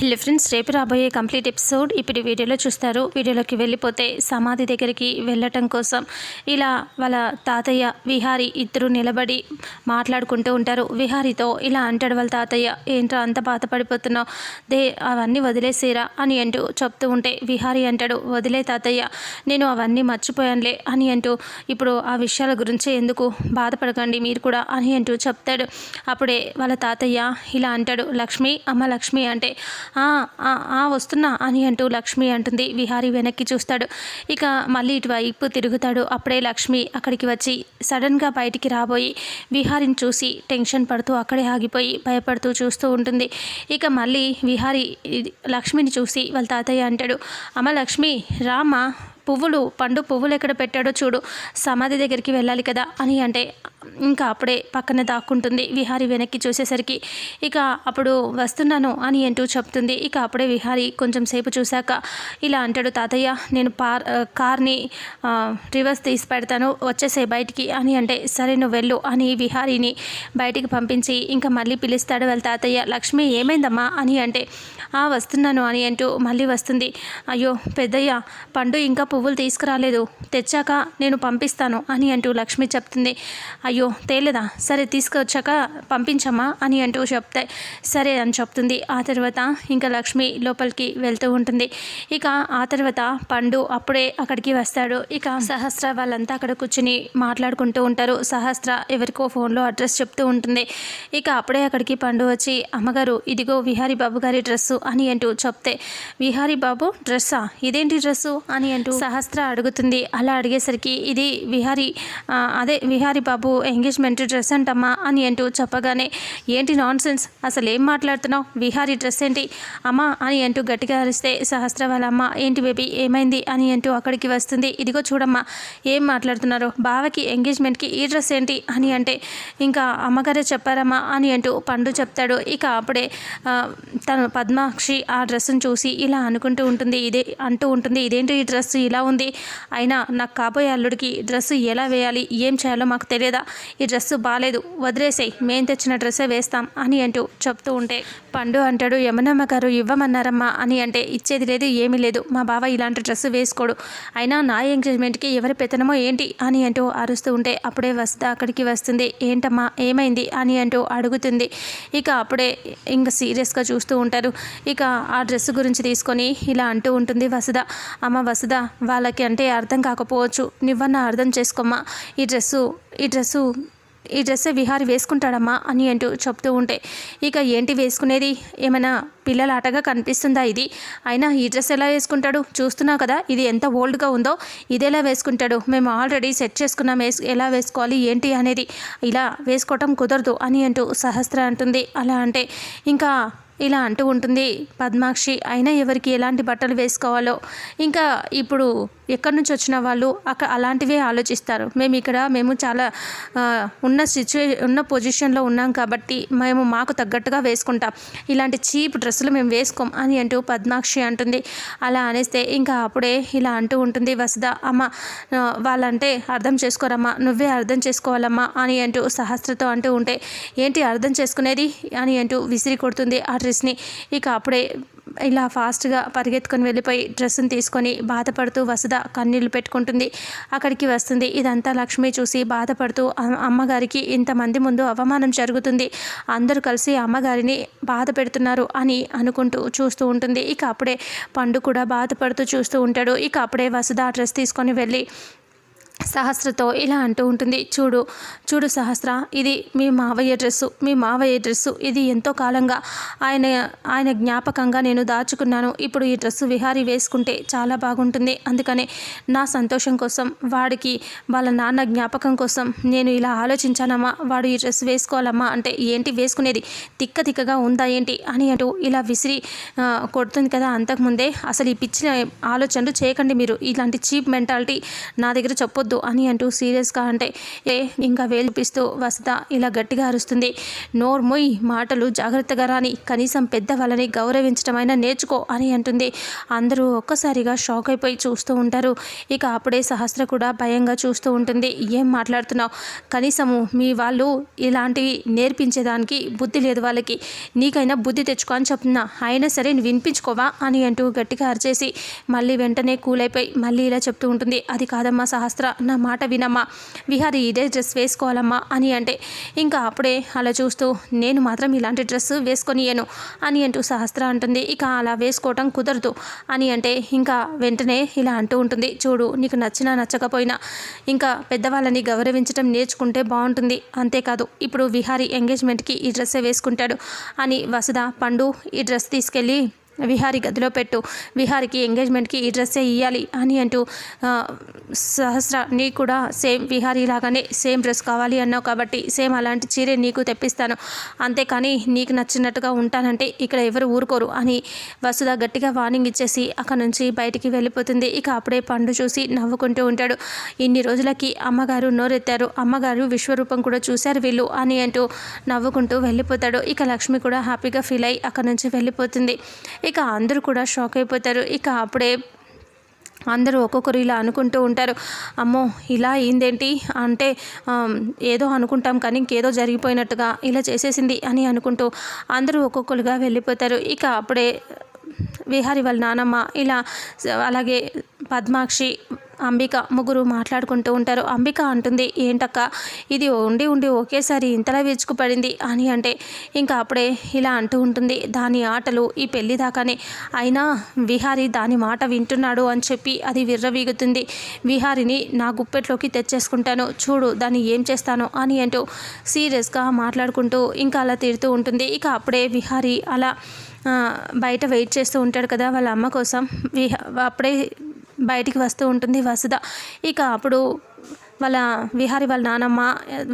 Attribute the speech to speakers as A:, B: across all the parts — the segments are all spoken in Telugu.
A: హలో ఫ్రెండ్స్ రేపు రాబోయే కంప్లీట్ ఎపిసోడ్ ఇప్పుడు వీడియోలో చూస్తారు. వీడియోలోకి వెళ్ళిపోతే సమాధి దగ్గరికి వెళ్ళటం కోసం ఇలా వాళ్ళ తాతయ్య విహారి ఇద్దరు నిలబడి మాట్లాడుకుంటూ ఉంటారు. విహారితో ఇలా అంటాడు వాళ్ళ తాతయ్య ఏంట్రా అంత బాధపడిపోతున్నావు? దే అవన్నీ వదిలేసేరా అని అంటూ చెప్తూ ఉంటే విహారి అంటాడు వదిలే తాతయ్య నేను అవన్నీ మర్చిపోయానులే అని అంటూ ఇప్పుడు ఆ విషయాల గురించి ఎందుకు బాధపడకండి మీరు కూడా అని అంటూ చెప్తాడు. అప్పుడే వాళ్ళ తాతయ్య ఇలా అంటాడు లక్ష్మి అమ్మ లక్ష్మి అంటే వస్తున్నా అని అంటూ లక్ష్మి అంటుంది. విహారి వెనక్కి చూస్తాడు. ఇక మళ్ళీ ఇటువైపు తిరుగుతాడు. అప్పుడే లక్ష్మి అక్కడికి వచ్చి సడన్గా బయటికి రాబోయి విహారిని చూసి టెన్షన్ పడుతూ అక్కడే ఆగిపోయి భయపడుతూ చూస్తూ ఉంటుంది. ఇక మళ్ళీ విహారి లక్ష్మిని చూసి వాళ్ళ తాతయ్య అంటాడు అమ్మ లక్ష్మి రామ్మా పువ్వులు పండు పువ్వులు ఎక్కడ పెట్టాడో చూడు. సమాధి దగ్గరికి వెళ్ళాలి కదా అని అంటే ఇంకా అప్పుడే పక్కన దాక్కుంటుంది. విహారి వెనక్కి చూసేసరికి ఇక అప్పుడు వస్తున్నాను అని అంటూ చెప్తుంది. ఇక అప్పుడే విహారి కొంచెం సేపు చూశాక ఇలా అంటాడు తాతయ్య నేను పార్ కార్ని రివర్స్ తీసి పెడతాను వచ్చేసే బయటికి అని అంటే సరే నువ్వు వెళ్ళు అని విహారీని బయటికి పంపించి ఇంకా మళ్ళీ పిలుస్తాడు వాళ్ళ తాతయ్య లక్ష్మి ఏమైందమ్మా? అని అంటే "ఆ, వస్తున్నాను అని అంటూ మళ్ళీ వస్తుంది. అయ్యో పెద్దయ్య పండు ఇంకా పువ్వులు తీసుకురాలేదు తెచ్చాక నేను పంపిస్తాను అని అంటూ లక్ష్మి చెప్తుంది. అయ్యో తేలేదా? సరే తీసుకొచ్చాక పంపించమ్మా అని అంటూ చెప్తే సరే అని చెప్తుంది. ఆ తర్వాత ఇంకా లక్ష్మి లోపలికి వెళ్తూ ఉంటుంది. ఇక ఆ తర్వాత పండు అప్పుడే అక్కడికి వస్తాడు. ఇక సహస్ర వాళ్ళంతా అక్కడ కూర్చుని మాట్లాడుకుంటూ ఉంటారు. సహస్ర ఎవరికో ఫోన్లో అడ్రస్ చెప్తూ ఉంటుంది. ఇక అప్పుడే అక్కడికి పండు వచ్చి అమ్మగారు ఇదిగో విహారీ బాబు గారి డ్రెస్సు అని అంటూ చెప్తే విహారీ బాబు డ్రెస్సా? ఇదేంటి డ్రెస్సు? అని అంటూ సహస్ర అడుగుతుంది. అలా అడిగేసరికి ఇది విహారీ అదే విహారీ బాబు ఎంగేజ్మెంట్ డ్రెస్ అంటమ్మా అని అంటూ చెప్పగానే ఏంటి నాన్ సెన్స్ అసలు ఏం మాట్లాడుతున్నావు? విహారీ డ్రెస్ ఏంటి? అమ్మా అని అంటూ గట్టిగా అరిస్తే సహస్ర వాళ్ళ అమ్మ ఏంటి బేబీ ఏమైంది? అని అంటూ అక్కడికి వస్తుంది. ఇదిగో చూడమ్మా ఏం మాట్లాడుతున్నారు? బావకి ఎంగేజ్మెంట్కి ఈ డ్రెస్ ఏంటి? అని అంటే ఇంకా అమ్మగారే చెప్పారమ్మా అని అంటూ పండు చెప్తాడు. ఇక అప్పుడే తను పద్మాక్షి ఆ డ్రెస్సును చూసి ఇలా అనుకుంటూ ఉంటుంది. ఇదే అంటూ ఉంటుంది ఇదేంటి ఈ డ్రెస్ ఇలా ఉంది. అయినా నాకు కాబోయే అల్లుడికి డ్రెస్సు ఎలా వేయాలి? ఏం చేయాలో మాకు తెలియదా? ఈ డ్రెస్సు బాగాలేదు వదిలేసేయి మేం తెచ్చిన డ్రెస్సే వేస్తాం అని అంటూ చెప్తూ ఉంటే పండు అంటాడు యమునమ్మ గారు ఇవ్వమన్నారమ్మా అని అంటే ఇచ్చేది లేదు ఏమీ లేదు మా బావ ఇలాంటి డ్రెస్సు వేసుకోడు అయినా నా ఎంగేజ్మెంట్కి ఎవరి పెత్తనమో ఏంటి? అని అంటూ అరుస్తూ ఉంటే అప్పుడే వస్తా అక్కడికి వస్తుంది ఏంటమ్మా ఏమైంది? అని అంటూ అడుగుతుంది. ఇక అప్పుడే ఇంకా సీరియస్గా చూస్తూ ఉంటారు. ఇక ఆ డ్రెస్ గురించి తీసుకొని ఇలా అంటూ ఉంటుంది వసుధ అమ్మ వసుధ వాళ్ళకి అంటే అర్థం కాకపోవచ్చు నువ్వన్నా అర్థం చేసుకోమ్మా ఈ డ్రెస్సు ఈ డ్రెస్సు ఈ డ్రెస్ విహారి వేసుకుంటాడమ్మా అని అంటూ చెప్తూ ఉంటే ఇక ఏంటి వేసుకునేది? ఏమైనా పిల్లల ఆటగా కనిపిస్తుందా ఇది? అయినా ఈ డ్రెస్ ఎలా వేసుకుంటాడు? చూస్తున్నావు కదా ఇది ఎంత ఓల్డ్గా ఉందో. ఇదేలా వేసుకుంటాడు? మేము ఆల్రెడీ సెట్ చేసుకున్నాం. వేసు ఎలా వేసుకోవాలి? ఏంటి అనేది ఇలా వేసుకోవటం కుదరదు అని అంటూ సహస్ర అంటుంది. అలా అంటే ఇంకా ఇలా అంటూ ఉంటుంది పద్మాక్షి. అయినా ఎవరికి ఎలాంటి బట్టలు వేసుకోవాలో? ఇంకా ఇప్పుడు ఎక్కడి నుంచి వచ్చిన వాళ్ళు అక్కడ అలాంటివే ఆలోచిస్తారు. మేము ఇక్కడ మేము చాలా ఉన్న సిచ్యువే ఉన్న పొజిషన్లో ఉన్నాం కాబట్టి మేము మాకు తగ్గట్టుగా వేసుకుంటాం. ఇలాంటి చీప్ డ్రెస్ డ్రెస్సులు మేము వేసుకోం అని అంటూ పద్మాక్షి అంటుంది. అలా అనేస్తే ఇంకా అప్పుడే ఇలా అంటూ ఉంటుంది వసుధ అమ్మ వాళ్ళంటే అర్థం చేసుకోరమ్మా నువ్వే అర్థం చేసుకోవాలమ్మా అని అంటూ సహస్రతో అంటూ ఉంటే ఏంటి అర్థం చేసుకునేది? అని అంటూ విసిరి కొడుతుంది ఆ డ్రెస్ని ఇక అప్పుడే ఇలా ఫాస్ట్గా పరిగెత్తుకొని వెళ్ళిపోయి డ్రెస్సుని తీసుకొని బాధపడుతూ వసుధ కన్నీళ్ళు పెట్టుకుంటుంది. అక్కడికి వస్తుంది. ఇదంతా లక్ష్మి చూసి బాధపడుతూ అమ్మగారికి ఇంతమంది ముందు అవమానం జరుగుతుంది. అందరూ కలిసి అమ్మగారిని బాధ పెడుతున్నారు అని అనుకుంటూ చూస్తూ ఉంటుంది. ఇక అప్పుడే పండు కూడా బాధపడుతూ చూస్తూ ఉంటాడు. ఇక అప్పుడే వసుధ డ్రెస్ తీసుకొని వెళ్ళి సహస్రతో ఇలా అంటూ ఉంటుంది. చూడు చూడు సహస్ర ఇది మీ మావయ్య డ్రెస్సు మీ మావయ్య డ్రెస్సు ఇది ఎంతో కాలంగా ఆయన ఆయన జ్ఞాపకంగా నేను దాచుకున్నాను. ఇప్పుడు ఈ డ్రెస్సు విహారీ వేసుకుంటే చాలా బాగుంటుంది. అందుకనే నా సంతోషం కోసం వాడికి వాళ్ళ నాన్న జ్ఞాపకం కోసం నేను ఇలా ఆలోచించానమ్మా వాడు ఈ డ్రెస్ వేసుకోవాలమ్మా అంటే ఏంటి వేసుకునేది? తిక్క తిక్కగా ఉందా ఏంటి? అని అంటూ ఇలా విసిరి కొడుతుంది కదా అంతకుముందే అసలు ఈ పిచ్చిన ఆలోచనలు చేయకండి మీరు. ఇలాంటి చీప్ మెంటాలిటీ నా దగ్గర చెప్పొద్దు. వద్దు అని అంటూ సీరియస్గా అంటే ఏ ఇంకా వేలిపిస్తూ వసత ఇలా గట్టిగా అరుస్తుంది. నోర్మొయ్ మాటలు జాగ్రత్తగా రాని కనీసం పెద్దవాళ్ళని గౌరవించడమైనా నేర్చుకో అని అంటుంది. అందరూ ఒక్కసారిగా షాక్ అయిపోయి చూస్తూ ఉంటారు. ఇక అప్పుడే సహస్ర కూడా భయంగా చూస్తూ ఉంటుంది. ఏం మాట్లాడుతున్నావు? కనీసము మీ వాళ్ళు ఇలాంటివి నేర్పించేదానికి బుద్ధి లేదు వాళ్ళకి. నీకైనా బుద్ధి తెచ్చుకో అని చెప్తున్నా. అయినా సరే నువ్వు వినిపించుకోవా? అని అంటూ గట్టిగా అరిచేసి మళ్ళీ వెంటనే కూలైపోయి మళ్ళీ ఇలా చెప్తూ ఉంటుంది. అది కాదమ్మా సహస్ర. నా మాట వినమ్మా. విహారి ఇదే డ్రెస్ వేసుకోవాలమ్మా అని అంటే ఇంకా అప్పుడే అలా చూస్తూ నేను మాత్రం ఇలాంటి డ్రెస్ వేసుకొనియను అని అంటూ సహస్ర అంటుంది. ఇక అలా వేసుకోవటం కుదరదు అని అంటే ఇంకా వెంటనే ఇలా అంటూ ఉంటుంది. చూడు నీకు నచ్చినా నచ్చకపోయినా ఇంకా పెద్దవాళ్ళని గౌరవించడం నేర్చుకుంటే బాగుంటుంది. అంతేకాదు ఇప్పుడు విహారీ ఎంగేజ్మెంట్కి ఈ డ్రెస్సే వేసుకుంటాడు అని వసుధ పండు ఈ డ్రెస్ తీసుకెళ్ళి విహారి గదిలో పెట్టు. విహారికి ఎంగేజ్మెంట్కి ఈ డ్రెస్సే ఇవ్వాలి అని అంటూ సహస్ర నీకు కూడా సేమ్ విహారీ లాగానే సేమ్ డ్రెస్ కావాలి అన్నావు కాబట్టి సేమ్ అలాంటి చీరే నీకు తెప్పిస్తాను. అంతేకాని నీకు నచ్చినట్టుగా ఉంటానంటే ఇక్కడ ఎవరు ఊరుకోరు అని వసుధ గట్టిగా వార్నింగ్ ఇచ్చేసి అక్కడ నుంచి బయటికి వెళ్ళిపోతుంది. ఇక అప్పుడే పండు చూసి నవ్వుకుంటూ ఉంటాడు. ఇన్ని రోజులకి అమ్మగారు నోరెత్తారు. అమ్మగారు విశ్వరూపం కూడా చూశారు వీళ్ళు అని అంటూ నవ్వుకుంటూ వెళ్ళిపోతాడు. ఇక లక్ష్మి కూడా హ్యాపీగా ఫీల్ అయ్యి అక్కడ నుంచి వెళ్ళిపోతుంది. ఇక అందరూ కూడా షాక్ అయిపోతారు. ఇక అప్పుడే అందరూ ఒక్కొక్కరు ఇలా అనుకుంటూ ఉంటారు. అమ్మో ఇలా అయిందేంటి? అంటే ఏదో అనుకుంటాం కానీ ఇంకేదో జరిగిపోయినట్టుగా ఇలా చేసేసింది అని అనుకుంటూ అందరూ ఒక్కొక్కరుగా వెళ్ళిపోతారు. ఇక అప్పుడే విహారి వాళ్ళ నానమ్మ ఇలా అలాగే పద్మాక్షి అంబిక ముగ్గురు మాట్లాడుకుంటూ ఉంటారు. అంబిక అంటుంది ఏంటక్క ఇది ఉండి ఉండి ఒకేసారి ఇంతలా విరుచుకుపడింది అని అంటే ఇంకా అప్పుడే ఇలా అంటూ ఉంటుంది. దాని ఆటలు ఈ పెళ్ళి దాకానే అయినా విహారి దాని మాట వింటున్నాడు అని చెప్పి అది విర్రవీగుతుంది. విహారిని నా గుప్పెట్లోకి తెచ్చేసుకుంటాను. చూడు దాన్ని ఏం చేస్తాను అని అంటూ సీరియస్గా మాట్లాడుకుంటూ ఇంకా అలా తిడుతూ ఉంటుంది. ఇక అప్పుడే విహారి అలా బయట వెయిట్ చేస్తూ ఉంటాడు కదా వాళ్ళ అమ్మ కోసం. అప్పుడే బయటికి వస్తూ ఉంటుంది వసుధ. ఇక అప్పుడు వాళ్ళ విహారి వాళ్ళ నానమ్మ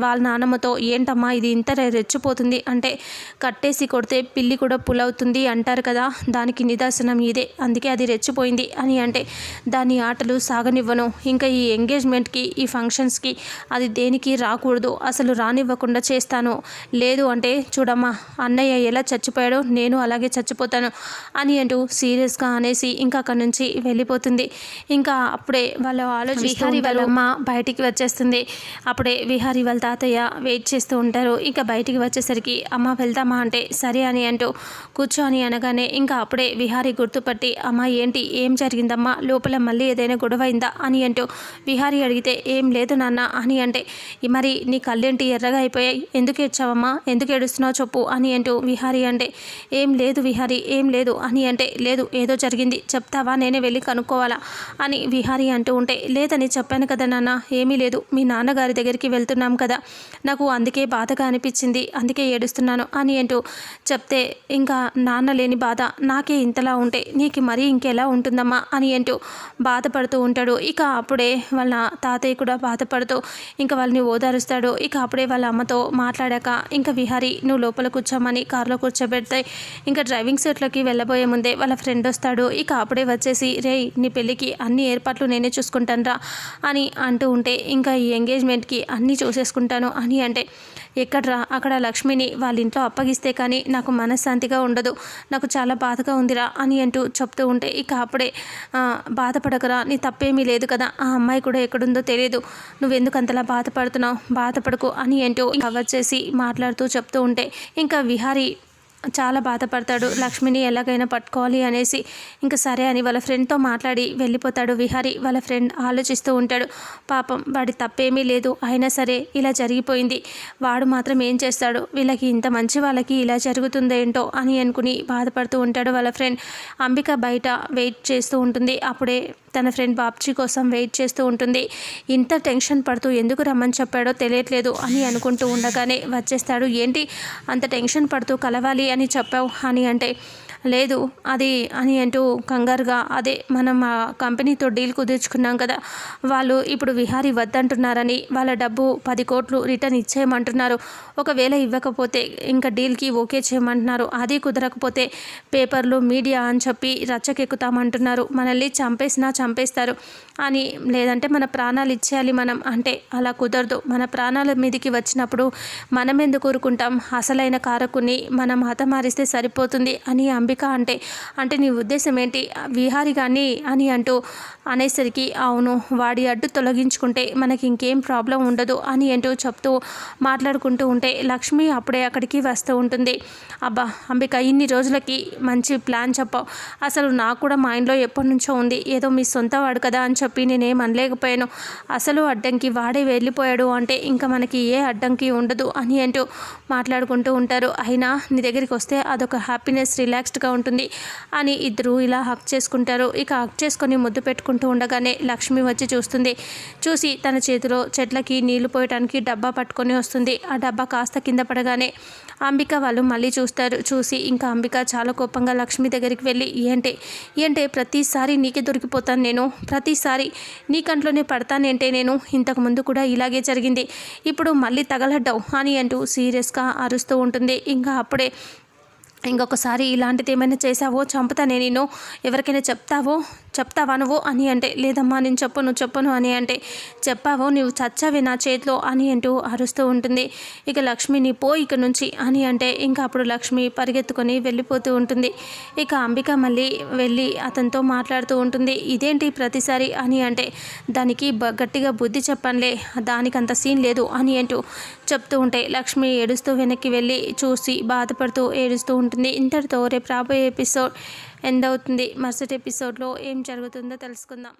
A: వాళ్ళ నానమ్మతో ఏంటమ్మా ఇది ఇంత రెచ్చిపోతుంది అంటే కట్టేసి కొడితే పిల్లి కూడా పులవుతుంది అంటారు కదా దానికి నిదర్శనం ఇదే అందుకే అది రెచ్చిపోయింది అని అంటే దాని ఆటలు సాగనివ్వను. ఇంకా ఈ ఎంగేజ్మెంట్కి ఈ ఫంక్షన్స్కి అది దేనికి రాకూడదు. అసలు రానివ్వకుండా చేస్తాను. లేదు అంటే చూడమ్మా అన్నయ్య ఎలా చచ్చిపోయాడో నేను అలాగే చచ్చిపోతాను అని అంటూ సీరియస్గా అనేసి ఇంకా అక్కడి నుంచి వెళ్ళిపోతుంది. ఇంకా అప్పుడే వాళ్ళు. అమ్మ బయటికి వచ్చేస్తుంది. అప్పుడే విహారీ వాళ్ళ తాతయ్య వెయిట్ చేస్తూ ఉంటారు. ఇంకా బయటికి వచ్చేసరికి అమ్మ వెళ్దామా? అంటే సరే అని అంటూ కూర్చోని అనగానే ఇంకా అప్పుడే విహారీ గుర్తుపట్టి అమ్మ ఏంటి? ఏం జరిగిందమ్మా? లోపల మళ్ళీ ఏదైనా గొడవ అయిందా? అని అంటూ విహారీ అడిగితే ఏం లేదు నాన్న అని అంటే మరి నీ కళ్ళేంటి ఎర్రగా అయిపోయాయి? ఎందుకు ఏడ్చావమ్మా? ఎందుకు ఏడుస్తున్నావు చెప్పు అని అంటూ విహారీ అంటే ఏం లేదు విహారీ ఏం లేదు అని అంటే లేదు ఏదో జరిగింది. చెప్తావా? నేనే వెళ్ళి కనుక్కోవాలా? అని విహారీ అంటూ ఉంటే లేదని చెప్పాను కదా నాన్న ఏమీ లేదు లేదు. మీ నాన్నగారి దగ్గరికి వెళ్తున్నాం కదా. నాకు అందుకే బాధగా అనిపించింది. అందుకే ఏడుస్తున్నాను అని అంటూ చెప్తే ఇంకా నాన్న లేని బాధ నాకే ఇంతలా ఉంటే నీకు మరీ ఇంకెలా ఉంటుందమ్మా? అని అంటూ బాధపడుతూ ఉంటాడు. ఇక అప్పుడే వాళ్ళ తాతయ్య కూడా బాధపడుతూ ఇంకా వాళ్ళని ఓదారుస్తాడు. ఇక అప్పుడే వాళ్ళ అమ్మతో మాట్లాడాక ఇంకా విహారీ నువ్వు లోపల కూర్చోమని కారులో కూర్చోబెడతాయి ఇంకా డ్రైవింగ్ సీట్లోకి వెళ్ళబోయే ముందే వాళ్ళ ఫ్రెండ్ వస్తాడు. ఇక అప్పుడే వచ్చేసి రేయ్ నీ పెళ్ళికి అన్ని ఏర్పాట్లు నేనే చూసుకుంటాను రా అని అంటూ ఉంటే ఇంకా ఈ ఎంగేజ్మెంట్కి అన్నీ చూసేసుకుంటాను అని అంటే ఎక్కడ్రా? అక్కడ లక్ష్మిని వాళ్ళ ఇంట్లో అప్పగిస్తే కానీ నాకు మనశ్శాంతిగా ఉండదు. నాకు చాలా బాధగా ఉందిరా అని అంటూ చెప్తూ ఉంటే ఇక అప్పుడే బాధపడకరా. నీ తప్పేమీ లేదు కదా. ఆ అమ్మాయి కూడా ఎక్కడుందో తెలియదు నువ్వెందుకు అంతలా బాధపడుతున్నావు? బాధపడకు అని అంటూ కవర్ చేసి మాట్లాడుతూ చెప్తూ ఉంటే ఇంకా విహారీ చాలా బాధపడతాడు. లక్ష్మిని ఎలాగైనా పట్టుకోవాలి అనేసి ఇంకా సరే అని వాళ్ళ ఫ్రెండ్తో మాట్లాడి వెళ్ళిపోతాడు విహారి. వాళ్ళ ఫ్రెండ్ ఆలోచిస్తూ ఉంటాడు. పాపం వాడి తప్పేమీ లేదు. అయినా సరే ఇలా జరిగిపోయింది. వాడు మాత్రం ఏం చేస్తాడు? వీళ్ళకి ఇంత మంచి వాళ్ళకి ఇలా జరుగుతుందేంటో అని అనుకుని బాధపడుతూ ఉంటాడు వాళ్ళ ఫ్రెండ్ అంబిక బయట వెయిట్ చేస్తూ ఉంటుంది. అప్పుడే తన ఫ్రెండ్ బాబ్జీ కోసం వెయిట్ చేస్తూ ఉంటుంది. ఇంత టెన్షన్ పడుతూ ఎందుకు రమ్మని చెప్పాడో తెలియట్లేదు అని అనుకుంటూ ఉండగానే వచ్చేస్తాడు ఏంటి? అంత టెన్షన్ పడుతూ కలవాలి అని చెప్పావు అని అంటే లేదు అది అని అంటూ కంగారుగా అదే మనం ఆ కంపెనీతో డీల్ కుదుర్చుకున్నాం కదా వాళ్ళు ఇప్పుడు విహారీ వద్దంటున్నారని వాళ్ళ డబ్బు పది కోట్లు రిటర్న్ ఇచ్చేయమంటున్నారు. ఒకవేళ ఇవ్వకపోతే ఇంకా డీల్కి ఓకే చేయమంటున్నారు. అది కుదరకపోతే పేపర్లు మీడియా అని చెప్పి రచ్చకెక్కుతామంటున్నారు. మనల్ని చంపేసినా చంపేస్తారు. అని లేదంటే మన ప్రాణాలు ఇచ్చేయాలి మనం అంటే అలా కుదరదు. మన ప్రాణాల మీదకి వచ్చినప్పుడు మనం ఎందుకు కోరుకుంటాం అసలైన కారకుని మనం హతమారిస్తే సరిపోతుంది అని అంబిక అంటే అంటే నీ ఉద్దేశం ఏంటి? విహారి కానీ అని అంటూ అనేసరికి అవును వాడి అడ్డు తొలగించుకుంటే మనకి ఇంకేం ప్రాబ్లం ఉండదు అని అంటూ చెప్తూ మాట్లాడుకుంటూ ఉంటే లక్ష్మి అప్పుడే అక్కడికి వస్తూ ఉంటుంది. అబ్బా అంబిక ఇన్ని రోజులకి మంచి ప్లాన్ చెప్పావు. అసలు నాకు కూడా మైండ్లో ఎప్పటి నుంచో ఉంది. ఏదో మీ సొంత వాడు కదా అని చెప్పి నేనేం అనలేకపోయాను. అసలు అడ్డంకి వాడే వెళ్ళిపోయాడు అంటే ఇంకా మనకి ఏ అడ్డంకి ఉండదు అని అంటూ మాట్లాడుకుంటూ ఉంటారు. అయినా నీ దగ్గరికి వస్తే అదొక హ్యాపీనెస్ రిలాక్స్డ్గా ఉంటుంది. అని ఇద్దరు ఇలా హక్ చేసుకుంటారు. ఇక హక్ చేసుకొని ముద్దు పెట్టుకుంటూ ఉండగానే లక్ష్మి వచ్చి చూస్తుంది. చూసి తన చేతిలో చెట్లకి నీళ్ళు పోయటానికి డబ్బా పట్టుకొని వస్తుంది. ఆ డబ్బా కాస్త కింద పడగానే అంబిక వాళ్ళు మళ్ళీ చూస్తారు. చూసి ఇంకా అంబిక చాలా కోపంగా లక్ష్మి దగ్గరికి వెళ్ళి ఏంటే? ఏంటే? ప్రతిసారి నీకే దొరికిపోతాను నేను. ప్రతిసారి నీ కంట్లోనే పడతానేంటే నేను? ఇంతకు ముందు కూడా ఇలాగే జరిగింది. ఇప్పుడు మళ్ళీ తగలడ్డావు అని అంటూ సీరియస్గా అరుస్తూ ఉంటుంది. ఇంకా అప్పుడే ఇంకొకసారి ఇలాంటిది ఏమైనా చేసావో చంపుతా నేను ఎవరికైనా చెప్తావో? చెప్తావా నువ్వు? అని అంటే లేదమ్మా నేను చెప్పను చెప్పను అని అంటే చెప్పావో నువ్వు చచ్చావే నా చేతిలో అని అంటూ అరుస్తూ ఉంటుంది. ఇక లక్ష్మిని పో ఇక నుంచి అని అంటే ఇంకా అప్పుడు లక్ష్మి పరిగెత్తుకొని వెళ్ళిపోతూ ఉంటుంది. ఇక అంబిక మళ్ళీ వెళ్ళి అతనితో మాట్లాడుతూ ఉంటుంది. ఇదేంటి ప్రతిసారి? అని అంటే దానికి గట్టిగా బుద్ధి చెప్పనులే దానికి అంత సీన్ లేదు అని అంటూ చెప్తూ ఉంటే లక్ష్మి ఏడుస్తూ వెనక్కి వెళ్ళి చూసి బాధపడుతూ ఏడుస్తూ ఉంటుంది. ఇంతటితో రేపు రాబోయే ఎపిసోడ్ ఎండ్ అవుతుంది. మరుసటి ఎపిసోడ్లో ఏం జరుగుతుందో తెలుసుకుందాం.